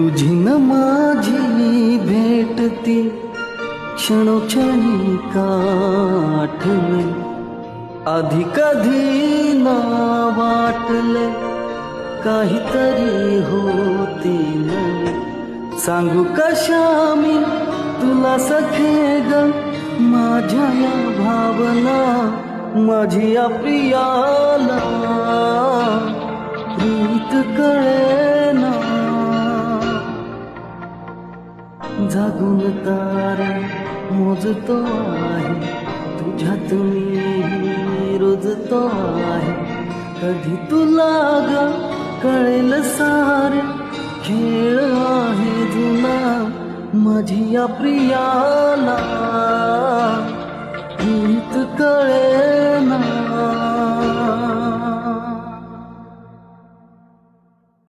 तुझी न माझी भेटती क्षणोक्षणी काठले आधी कधी ना वाटले काहीतरी होते नवे. सांगू कशा मी तुला सखे ग माझ्या या भावना माझी या प्रियाला प्रीत कळे जागून तारा मोजतो आहे. तुझ्यात मी रोजतो आहे. कधी तुला ग कळेल सारे खेळ आहे जुना. माझी या प्रियाला